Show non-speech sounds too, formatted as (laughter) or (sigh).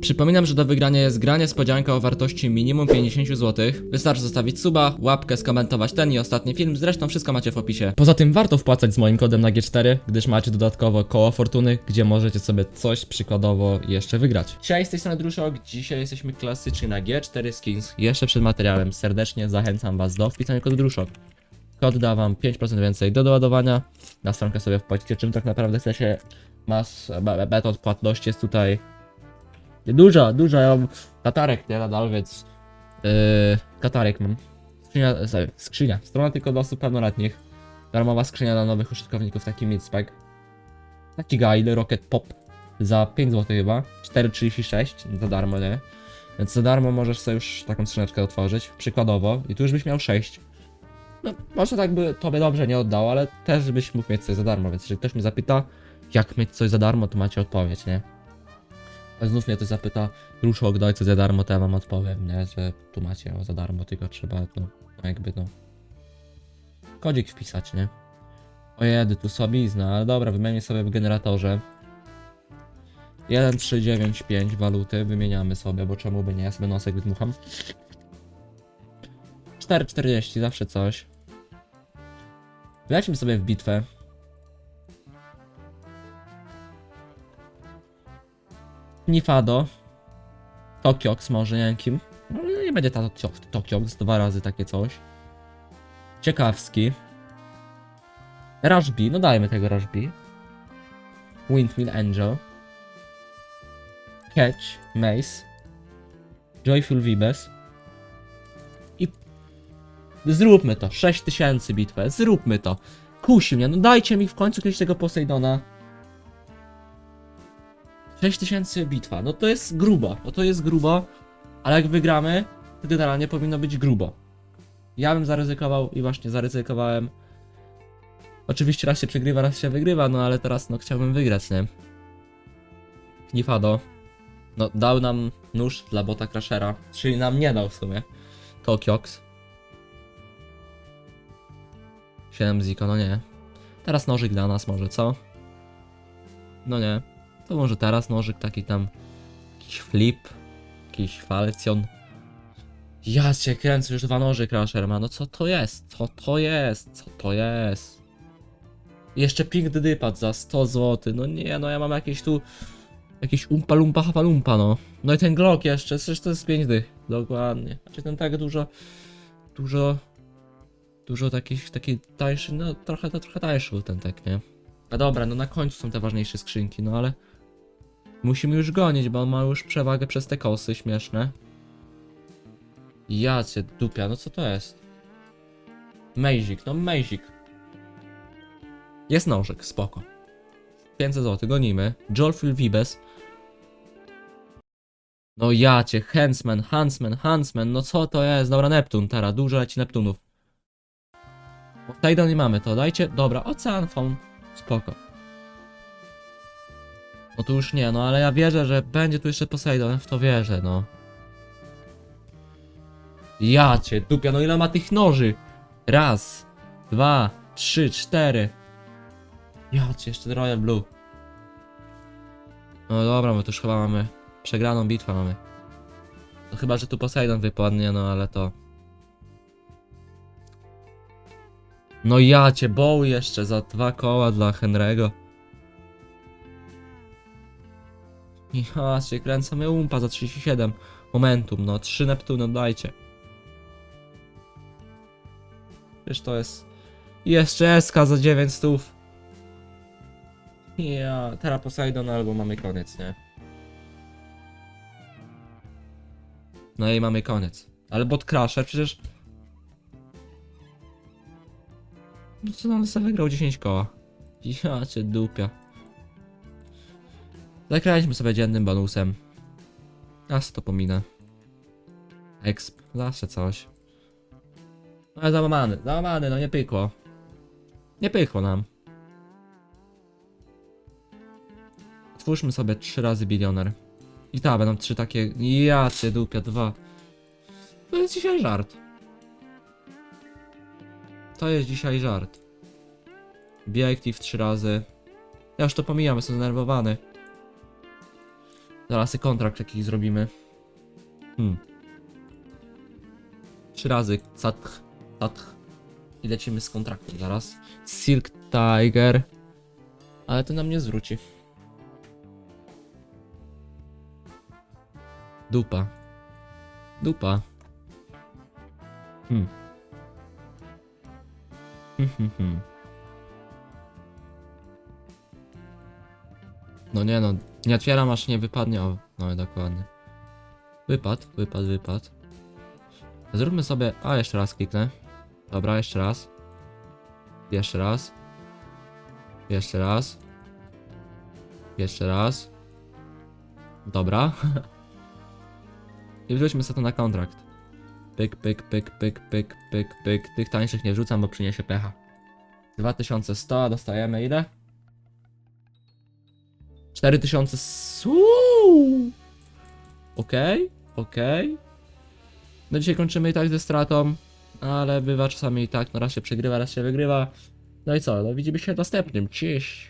Przypominam, że do wygrania jest gra niespodzianka o wartości minimum 50 zł. Wystarczy zostawić suba, łapkę, skomentować ten i ostatni film, zresztą wszystko macie w opisie. Poza tym warto wpłacać z moim kodem na G4, gdyż macie dodatkowo koło fortuny, gdzie możecie sobie coś przykładowo jeszcze wygrać. Dzisiaj z tej strony Druszok, dzisiaj jesteśmy klasycznie na G4 Skins. Jeszcze przed materiałem serdecznie zachęcam was do wpisania kodu Druszok. Kod da wam 5% więcej do doładowania. Na stronkę sobie wpłacicie, czym tak naprawdę chcecie. Mas, be- be- metod płatności jest tutaj Duża, duża, ja mam katarek, nie nadal, więc yy, katarek mam. Skrzynia, sorry, skrzynia, strona tylko do osób pełnoletnich. Darmowa skrzynia dla nowych użytkowników, taki midspec. Taki guide, Rocket Pop za 5 zł chyba, 4,36 za darmo, nie? Więc za darmo możesz sobie już taką skrzyneczkę otworzyć, przykładowo, i tu już byś miał 6. No, może tak by tobie dobrze nie oddało, ale też byś mógł mieć coś za darmo, więc jeżeli ktoś mnie zapyta, jak mieć coś za darmo, to macie odpowiedź, nie? A znów mnie ktoś zapyta, Ruszok, daj coś za darmo, to ja wam odpowiem, nie? Że tu macie ją za darmo, tylko trzeba, no, jakby, no... Kodzik wpisać, nie? Ojedy, tu słabizna, ale dobra, wymienię sobie w generatorze. 1395 waluty wymieniamy sobie, bo czemu by nie, ja sobie nosek wydmucham. 4,40, zawsze coś. Lećmy sobie w bitwę. Nifado. Tokiox może, nie wiem kim. No, nie będzie ta Tokio- Tokiox, dwa razy takie coś. Ciekawski. Rush B, no dajmy tego Rush B. Windmill Angel. Catch, Mace. Joyful Vibes. I... Zróbmy to, 6000 bitwę, zróbmy to. Kusi mnie, no dajcie mi w końcu kiedyś tego Poseidona. 6000 bitwa, no to jest grubo, no to jest grubo, ale jak wygramy, to generalnie powinno być grubo. Ja bym zaryzykował i właśnie zaryzykowałem. Oczywiście raz się przegrywa, raz się wygrywa, no ale teraz no chciałbym wygrać, nie? Nifado. No dał nam nóż dla bota Crashera, czyli nam nie dał w sumie. Tokiox. 7 Ziko, no nie. Teraz nożyk dla nas może, co? No nie. To może teraz nożyk taki tam. Jakiś flip. Jakiś falcjon. Ja cię kręcę, już dwa noże Crusher. No co to jest? Co to jest? Co to jest? Jeszcze pink dypad za 100 zł. No nie, no ja mam jakieś tu. Jakieś umpa lumpa hafalumpa, no. No i ten Glock jeszcze, przecież to jest 5 dych. Dokładnie. Znaczy ten tak dużo. Dużo. Dużo takich, taki tańszy, no trochę, to trochę tańszy był ten tak, nie? A dobra, no na końcu są te ważniejsze skrzynki, no ale musimy już gonić, bo on ma już przewagę przez te kosy śmieszne. Ja cię dupia, no co to jest? Mejzik, no mejzik. Jest nożyk, spoko. 500 zł, gonimy. Joelful Vibes. No ja cię, Huntsman, Huntsman, Huntsman, no co to jest? Dobra, Neptun, teraz, dużo leci Neptunów. Poseidon nie mamy to, dajcie, dobra, Ocean Phone, spoko. No tu już nie, no ale ja wierzę, że będzie tu jeszcze Poseidon, w to wierzę, no. Ja cię, dupia, no ile ma tych noży? Raz, dwa, trzy, cztery. Ja cię, jeszcze Royal Blue. No dobra, bo to już chyba mamy przegraną bitwę mamy. No chyba, że tu Poseidon wypadnie, no ale to... No ja cię, Bow jeszcze za dwa koła dla Henry'ego. Ja cię kręcę mnie umpa za 37. Momentum, no 3 Neptuny dajcie. Wiesz to jest... Jeszcze SK za 9 stów. Ja, teraz Poseidon albo mamy koniec, nie? No i mamy koniec. Ale bot Crusher przecież... No co on sobie wygrał 10 koła. Ja cię dupia. Zagraliśmy sobie dziennym bonusem. Ja se to pominę. Exp, zawsze coś. No ale załamany, załamany, no nie pykło. Nie pykło nam. Twórzmy sobie trzy razy bilioner. I ta, będą trzy takie. Ja cię dupia, dwa. To jest dzisiaj żart. To jest dzisiaj żart. Biactive trzy razy. Ja już to pomijam, jestem zdenerwowany. Zaraz kontrakt jakiś zrobimy. Hmm. Trzy razy catch, catch. I lecimy z kontraktem zaraz. Silk Tiger. Ale to nam nie zwróci. Dupa. Dupa. Hmm. Hmm, hmm, hmm. No nie no, nie otwieram aż nie wypadnie. O, no dokładnie. Wypad, wypad, wypad. Zróbmy sobie. A jeszcze raz kliknę. Dobra, jeszcze raz. Jeszcze raz. Jeszcze raz. Jeszcze raz. Dobra. (laughs) I wrzućmy sobie to na kontrakt. Pyk, pyk, pyk, pyk, pyk, pyk, pyk. Tych tańszych nie wrzucam, bo przyniesie pecha. 2100, a dostajemy ile? 4000. Suuu! Okej, okej. No dzisiaj kończymy i tak ze stratą, ale bywa czasami i tak, no raz się przegrywa, raz się wygrywa. No i co, no widzimy się w następnym, cześć!